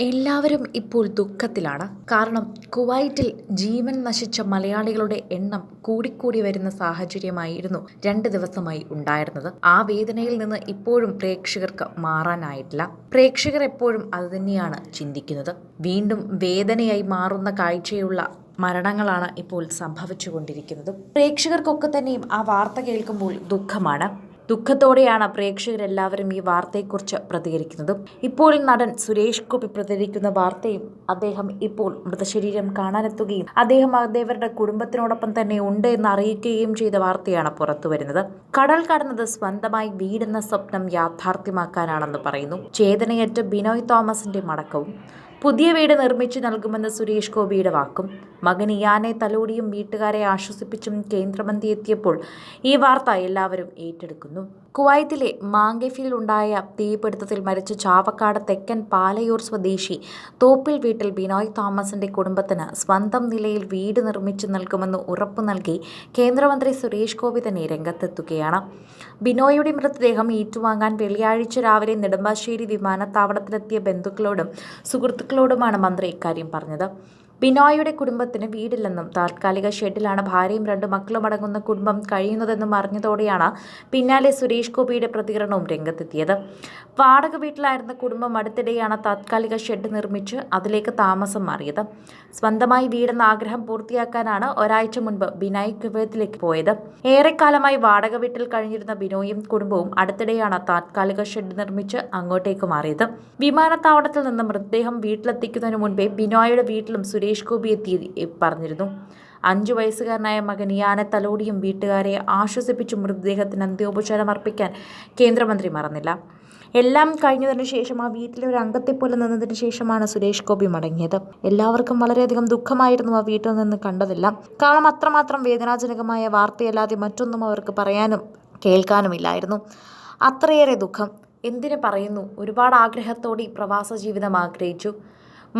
എല്ലാവരും ഇപ്പോൾ ദുഃഖത്തിലാണ്. കാരണം കുവൈറ്റിൽ ജീവൻ നശിച്ച മലയാളികളുടെ എണ്ണം കൂടിക്കൂടി വരുന്ന സാഹചര്യമായിരുന്നു രണ്ട് ദിവസമായി ഉണ്ടായിരുന്നത്. ആ വേദനയിൽ നിന്ന് ഇപ്പോഴും പ്രേക്ഷകർക്ക് മാറാനായിട്ടില്ല. പ്രേക്ഷകർ എപ്പോഴും അതുതന്നെയാണ് ചിന്തിക്കുന്നത്. വീണ്ടും വേദനയായി മാറുന്ന കാഴ്ചയുള്ള മരണങ്ങളാണ് ഇപ്പോൾ സംഭവിച്ചുകൊണ്ടിരിക്കുന്നത്. പ്രേക്ഷകർക്കൊക്കെ തന്നെയും ആ വാർത്ത കേൾക്കുമ്പോൾ ദുഃഖമാണ്. ദുഃഖത്തോടെയാണ് പ്രേക്ഷകരെല്ലാവരും ഈ വാർത്തയെക്കുറിച്ച് പ്രതികരിക്കുന്നത്. ഇപ്പോൾ നടൻ സുരേഷ് ഗോപി പ്രതികരിക്കുന്ന വാർത്തയും അദ്ദേഹം ഇപ്പോൾ മൃതശരീരം കാണാനെത്തുകയും അദ്ദേഹം അദ്ദേഹരുടെ കുടുംബത്തിനോടൊപ്പം തന്നെ ഉണ്ട് എന്ന് അറിയിക്കുകയും ചെയ്ത വാർത്തയാണ് പുറത്തു വരുന്നത് കടൽ കടന്നത് സ്വന്തമായി വീടെന്ന സ്വപ്നം യാഥാർത്ഥ്യമാക്കാനാണെന്ന് പറയുന്നു. ചേതനയറ്റ ബിനോയ് തോമസിന്റെ മടക്കവും പുതിയ വീട് നിർമ്മിച്ചു നൽകുമെന്ന് സുരേഷ് ഗോപിയുടെ വാക്കും. മകൻ ഇയാനെ തലോടിയും വീട്ടുകാരെ ആശ്വസിപ്പിച്ചും കേന്ദ്രമന്ത്രി എത്തിയപ്പോൾ ഈ വാർത്ത എല്ലാവരും ഏറ്റെടുക്കുന്നു. കുവൈത്തിലെ മാങ്കെഫിൽ ഉണ്ടായ തീപിടുത്തത്തിൽ മരിച്ച ചാവക്കാട് തെക്കൻ പാലയൂർ സ്വദേശി തോപ്പിൽ വീട്ടിൽ ബിനോയ് തോമസിന്റെ കുടുംബത്തിന് സ്വന്തം നിലയിൽ വീട് നിർമ്മിച്ചു നൽകുമെന്ന് ഉറപ്പു നൽകി കേന്ദ്രമന്ത്രി സുരേഷ് ഗോപി തന്നെ രംഗത്തെത്തുകയാണ്. ബിനോയുടെ മൃതദേഹം ഏറ്റുവാങ്ങാൻ വെള്ളിയാഴ്ച രാവിലെ നെടുമ്പാശ്ശേരി വിമാനത്താവളത്തിലെത്തിയ ബന്ധുക്കളോടും സുഹൃത്തുക്കളോടുമാണ് മന്ത്രി ഇക്കാര്യം പറഞ്ഞത് ബിനോയുടെ കുടുംബത്തിന് വീടില്ലെന്നും താൽക്കാലിക ഷെഡിലാണ് ഭാര്യയും രണ്ട് മക്കളും അടങ്ങുന്ന കുടുംബം കഴിയുന്നതെന്നും അറിഞ്ഞതോടെയാണ് പിന്നാലെ സുരേഷ് ഗോപിയുടെ പ്രതികരണവും രംഗത്തെത്തിയത്. വാടക വീട്ടിലായിരുന്ന കുടുംബം അടുത്തിടെയാണ് താൽക്കാലിക ഷെഡ് നിർമ്മിച്ച് അതിലേക്ക് താമസം മാറിയത്. സ്വന്തമായി വീടെന്ന ആഗ്രഹം പൂർത്തിയാക്കാനാണ് ഒരാഴ്ച മുൻപ് ബിനായ് കുവൈത്തിലേക്ക് പോയത്. ഏറെക്കാലമായി വാടക വീട്ടിൽ കഴിഞ്ഞിരുന്ന ബിനോയും കുടുംബവും അടുത്തിടെയാണ് താൽക്കാലിക ഷെഡ് നിർമ്മിച്ച് അങ്ങോട്ടേക്ക് മാറിയത്. വിമാനത്താവളത്തിൽ നിന്ന് മൃതദേഹം വീട്ടിലെത്തിക്കുന്നതിന് മുൻപേ ബിനോയുടെ വീട്ടിലും സുരേഷ് ഗോപി എത്തി പറഞ്ഞിരുന്നു. അഞ്ചു വയസ്സുകാരനായ മകൻ യാനെ തലോടിയും വീട്ടുകാരെ ആശ്വസിപ്പിച്ച് മൃതദേഹത്തിന് അന്ത്യോപചാരം അർപ്പിക്കാൻ കേന്ദ്രമന്ത്രി മറന്നില്ല. എല്ലാം കഴിഞ്ഞതിന് ശേഷം ആ വീട്ടിലെ ഒരു അംഗത്തെ പോലെ നിന്നതിന് ശേഷമാണ് സുരേഷ് ഗോപി മടങ്ങിയത്. എല്ലാവർക്കും വളരെയധികം ദുഃഖമായിരുന്നു ആ വീട്ടിൽ നിന്ന് കണ്ടതെല്ലാം. കാരണം അത്രമാത്രം വേദനാജനകമായ വാർത്തയല്ലാതെ മറ്റൊന്നും അവർക്ക് പറയാനും കേൾക്കാനുമില്ലായിരുന്നു. അത്രയേറെ ദുഃഖം. എന്തിനു പറയുന്നു? ഒരുപാട് ആഗ്രഹത്തോടെ പ്രവാസ ജീവിതം ആഗ്രഹിച്ചു.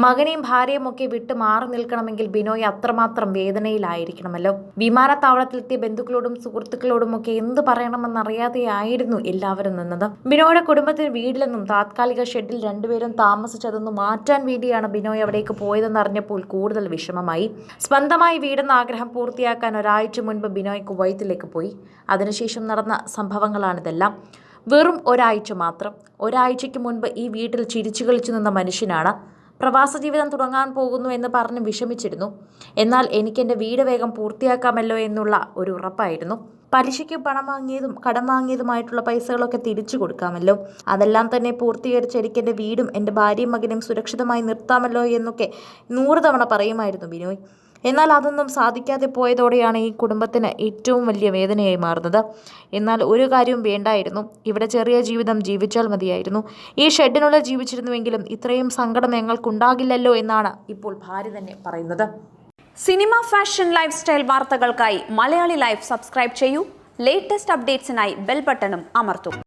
മകനെയും ഭാര്യയുമൊക്കെ വിട്ട് മാറി നിൽക്കണമെങ്കിൽ ബിനോയ് അത്രമാത്രം വേദനയിലായിരിക്കണമല്ലോ. വിമാനത്താവളത്തിലെത്തിയ ബന്ധുക്കളോടും സുഹൃത്തുക്കളോടും ഒക്കെ എന്ത് പറയണമെന്നറിയാതെയായിരുന്നു എല്ലാവരും നിന്നത്. ബിനോയുടെ കുടുംബത്തിന് വീട്ടിലെന്നും താത്കാലിക ഷെഡിൽ രണ്ടുപേരും താമസിച്ചതെന്നും മാറ്റാൻ വേണ്ടിയാണ് ബിനോയ് അവിടേക്ക് പോയതെന്ന് അറിഞ്ഞപ്പോൾ കൂടുതൽ വിഷമമായി. സ്വന്തമായി വീടെന്ന ആഗ്രഹം പൂർത്തിയാക്കാൻ ഒരാഴ്ച മുൻപ് ബിനോയ് കുവൈത്തിലേക്ക് പോയി. അതിനുശേഷം നടന്ന സംഭവങ്ങളാണിതെല്ലാം. വെറും ഒരാഴ്ച മാത്രം. ഒരാഴ്ചയ്ക്ക് മുൻപ് ഈ വീട്ടിൽ ചിരിച്ചു കളിച്ചു നിന്ന മനുഷ്യനാണ്. പ്രവാസ ജീവിതം തുടങ്ങാൻ പോകുന്നു എന്ന് പറഞ്ഞ് വിഷമിച്ചിരുന്നു. എന്നാൽ എനിക്ക് എന്റെ വീട് വേഗം പൂർത്തിയാക്കാമല്ലോ എന്നുള്ള ഒരു ഉറപ്പായിരുന്നു. പലിശയ്ക്ക് പണം വാങ്ങിയതും കടം വാങ്ങിയതുമായിട്ടുള്ള പൈസകളൊക്കെ തിരിച്ചു കൊടുക്കാമല്ലോ. അതെല്ലാം തന്നെ പൂർത്തീകരിച്ച് എനിക്ക് എന്റെ വീടും എന്റെ ഭാര്യയും മകനും സുരക്ഷിതമായി നിർത്താമല്ലോ എന്നൊക്കെ നൂറ് തവണ പറയുമായിരുന്നു ബിനോയ്. എന്നാൽ അതൊന്നും സാധിക്കാതെ പോയതോടെയാണ് ഈ കുടുംബത്തിന് ഏറ്റവും വലിയ വേദനയായി മാറുന്നത്. എന്നാൽ ഒരു കാര്യവും വേണ്ടായിരുന്നു. ഇവിടെ ചെറിയ ജീവിതം ജീവിച്ചാൽ മതിയായിരുന്നു. ഈ ഷെഡിനുള്ളിൽ ജീവിച്ചിരുന്നുവെങ്കിലും ഇത്രയും സങ്കടം ഞങ്ങൾക്കുണ്ടാകില്ലല്ലോ എന്നാണ് ഇപ്പോൾ ഭാര്യ തന്നെ പറയുന്നത്. സിനിമ ഫാഷൻ ലൈഫ് സ്റ്റൈൽ വാർത്തകൾക്കായി മലയാളി ലൈഫ് സബ്സ്ക്രൈബ് ചെയ്യൂ. ലേറ്റസ്റ്റ് അപ്ഡേറ്റ്സിനായി ബെൽ ബട്ടണും അമർത്തും.